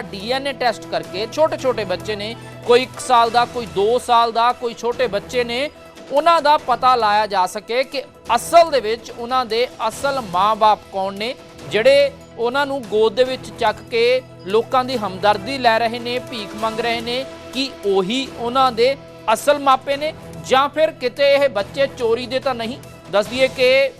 DNA test ਕਰਕੇ ਛੋਟੇ ਛੋਟੇ ਬੱਚੇ ਨੇ, ਕੋਈ 1 ਸਾਲ ਦਾ, ਕੋਈ 2 ਸਾਲ ਦਾ, ਕੋਈ ਛੋਟੇ ਬੱਚੇ ਨੇ, ਉਹਨਾਂ ਦਾ ਪਤਾ ਲਾਇਆ ਜਾ ਸਕੇ ਕਿ ਅਸਲ ਦੇ ਵਿੱਚ ਉਹਨਾਂ ਦੇ ਅਸਲ ਮਾਂ-ਬਾਪ ਕੌਣ ਨੇ, ਜਿਹੜੇ ਉਹਨਾਂ ਨੂੰ ਗੋਦ ਦੇ ਵਿੱਚ ਚੱਕ ਕੇ ਲੋਕਾਂ ਦੀ ਹਮਦਰਦੀ ਲੈ ਰਹੇ ਨੇ, ਭੀਖ ਮੰਗ ਰਹੇ ਨੇ, ਕਿ ਉਹੀ ਉਹਨਾਂ ਦੇ ਅਸਲ ਮਾਪੇ ਨੇ, ਜਾਂ ਫਿਰ ਕਿਤੇ ਇਹ ਬੱਚੇ ਚੋਰੀ ਦੇ ਤਾਂ ਨਹੀਂ? ਦੱਸ ਦਈਏ ਕਿ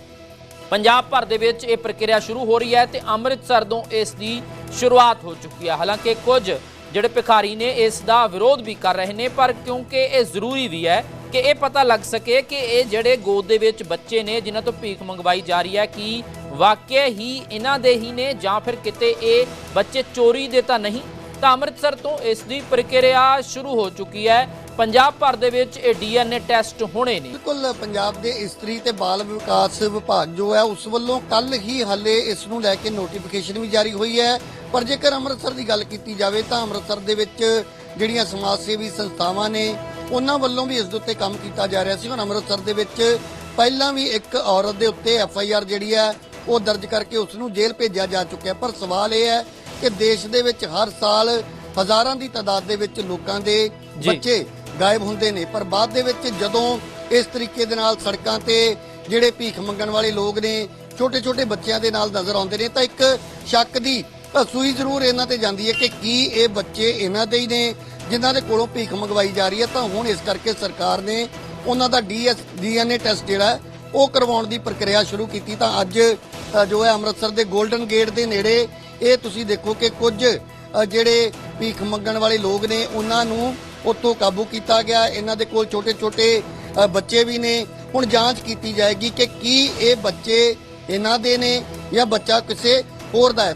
ਪੰਜਾਬ ਭਰ ਦੇ ਵਿੱਚ ਇਹ ਪ੍ਰਕਿਰਿਆ ਸ਼ੁਰੂ ਹੋ ਰਹੀ ਹੈ ਤੇ ਅੰਮ੍ਰਿਤਸਰ ਤੋਂ ਇਸ ਦੀ ਸ਼ੁਰੂਆਤ ਹੋ ਚੁੱਕੀ ਹੈ। ਹਾਲਾਂਕਿ ਕੁਝ ਜਿਹੜੇ ਭਿਖਾਰੀ ਨੇ ਇਸ ਦਾ ਵਿਰੋਧ ਵੀ ਕਰ ਰਹੇ ਨੇ, ਪਰ ਕਿਉਂਕਿ ਇਹ ਜ਼ਰੂਰੀ ਵੀ ਹੈ ਕਿ ਇਹ ਪਤਾ ਲੱਗ ਸਕੇ ਕਿ ਇਹ ਜਿਹੜੇ ਗੋਦ ਦੇ ਵਿੱਚ ਬੱਚੇ ਨੇ ਜਿਨ੍ਹਾਂ ਤੋਂ ਭੀਖ ਮੰਗਵਾਈ ਜਾ ਰਹੀ ਹੈ ਕਿ ਵਾਕਿਆ ਹੀ ਇਹਨਾਂ ਦੇ ਹੀ ਨੇ ਜਾਂ ਫਿਰ ਕਿਤੇ ਇਹ ਬੱਚੇ ਚੋਰੀ ਦੇ ਤਾਂ ਨਹੀਂ। ਤਾਂ ਅੰਮ੍ਰਿਤਸਰ ਤੋਂ ਇਸ ਦੀ ਪ੍ਰਕਿਰਿਆ ਸ਼ੁਰੂ ਹੋ ਚੁੱਕੀ ਹੈ। ਪੰਜਾਬ ਭਰ ਦੇ ਵਿੱਚ ਇਹ ਡੀਐਨਏ ਟੈਸਟ ਹੋਣੇ ਨੇ। ਬਿਲਕੁਲ ਪੰਜਾਬ ਦੇ ਇਸਤਰੀ ਤੇ ਬਾਲ ਵਿਕਾਸ ਵਿਭਾਗ ਜੋ ਹੈ ਉਸ ਵੱਲੋਂ ਕੱਲ ਹੀ ਹਾਲੇ ਇਸ ਨੂੰ ਲੈ ਕੇ ਨੋਟੀਫਿਕੇਸ਼ਨ ਵੀ ਜਾਰੀ ਹੋਈ ਹੈ। ਪਰ ਜੇਕਰ ਅੰਮ੍ਰਿਤਸਰ ਦੀ ਗੱਲ ਕੀਤੀ ਜਾਵੇ ਤਾਂ ਅੰਮ੍ਰਿਤਸਰ ਦੇ ਵਿੱਚ ਜਿਹੜੀਆਂ ਸਮਾਜ ਸੇਵੀ ਸੰਸਥਾਵਾਂ ਨੇ ਉਹਨਾਂ ਵੱਲੋਂ ਵੀ ਇਸ ਦੇ ਉੱਤੇ ਕੰਮ ਕੀਤਾ ਜਾ ਰਿਹਾ ਸੀ। ਹੁਣ ਅੰਮ੍ਰਿਤਸਰ ਦੇ ਵਿੱਚ ਪਹਿਲਾਂ ਵੀ ਇੱਕ ਔਰਤ ਦੇ ਉੱਤੇ ਐਫ ਆਈ ਆਰ ਜਿਹੜੀ ਹੈ ਉਹ ਦਰਜ ਕਰਕੇ ਉਸ ਨੂੰ ਜੇਲ੍ਹ ਭੇਜਿਆ ਜਾ ਚੁੱਕਿਆ। ਪਰ ਸਵਾਲ ਇਹ ਹੈ ਕਿ ਦੇਸ਼ ਦੇ ਵਿੱਚ ਹਰ ਸਾਲ ਹਜ਼ਾਰਾਂ ਦੀ ਤਾਦਾਦ ਦੇ ਵਿੱਚ ਲੋਕਾਂ ਦੇ। ਬੱਚੇ ਗਾਇਬ ਹੁੰਦੇ ਨੇ। ਪਰ ਬਾਅਦ ਦੇ ਵਿੱਚ ਜਦੋਂ ਇਸ ਤਰੀਕੇ ਦੇ ਨਾਲ ਸੜਕਾਂ ਤੇ ਜਿਹੜੇ ਭੀਖ ਮੰਗਣ ਵਾਲੇ ਲੋਕ ਨੇ ਛੋਟੇ ਛੋਟੇ ਬੱਚਿਆਂ ਦੇ ਨਾਲ ਨਜ਼ਰ ਆਉਂਦੇ ਨੇ, ਤਾਂ ਇੱਕ ਸ਼ੱਕ ਦੀ ਸੂਈ ਜ਼ਰੂਰ ਇਹਨਾਂ ਤੇ ਜਾਂਦੀ ਹੈ ਕਿ ਕੀ ਇਹ ਬੱਚੇ ਇਹਨਾਂ ਦੇ ਹੀ ਨੇ ਜਿਨ੍ਹਾਂ ਦੇ ਕੋਲੋਂ ਭੀਖ ਮੰਗਵਾਈ ਜਾ ਰਹੀ ਹੈ। ਤਾਂ ਹੁਣ ਇਸ ਕਰਕੇ ਸਰਕਾਰ ਨੇ ਉਹਨਾਂ ਦਾ ਡੀਐਸ, ਡੀਐਨਏ ਟੈਸਟ ਜਿਹੜਾ ਉਹ ਕਰਵਾਉਣ ਦੀ ਪ੍ਰਕਿਰਿਆ ਸ਼ੁਰੂ ਕੀਤੀ। ਤਾਂ ਅੱਜ ਜੋ ਹੈ ਅੰਮ੍ਰਿਤਸਰ ਦੇ 골ਡਨ ਗੇਟ ਦੇ ਨੇੜੇ ਇਹ ਤੁਸੀਂ ਦੇਖੋ ਕਿ ਕੁਝ ਜਿਹੜੇ ਭੀਖ ਮੰਗਣ ਵਾਲੇ ਲੋਕ ਨੇ, ਉਹਨਾਂ ਨੂੰ ਉੱਥੋਂ ਕਾਬੂ ਕੀਤਾ ਗਿਆ। ਇਹਨਾਂ ਦੇ ਕੋਲ ਛੋਟੇ-ਛੋਟੇ ਬੱਚੇ ਵੀ ਨੇ। ਹੁਣ ਜਾਂਚ ਕੀਤੀ ਜਾਏਗੀ ਕਿ ਕੀ ਇਹ ਬੱਚੇ ਇਹਨਾਂ ਦੇ ਨੇ ਜਾਂ ਬੱਚਾ ਕਿਸੇ ਹੋਰ ਦਾ ਹੈ।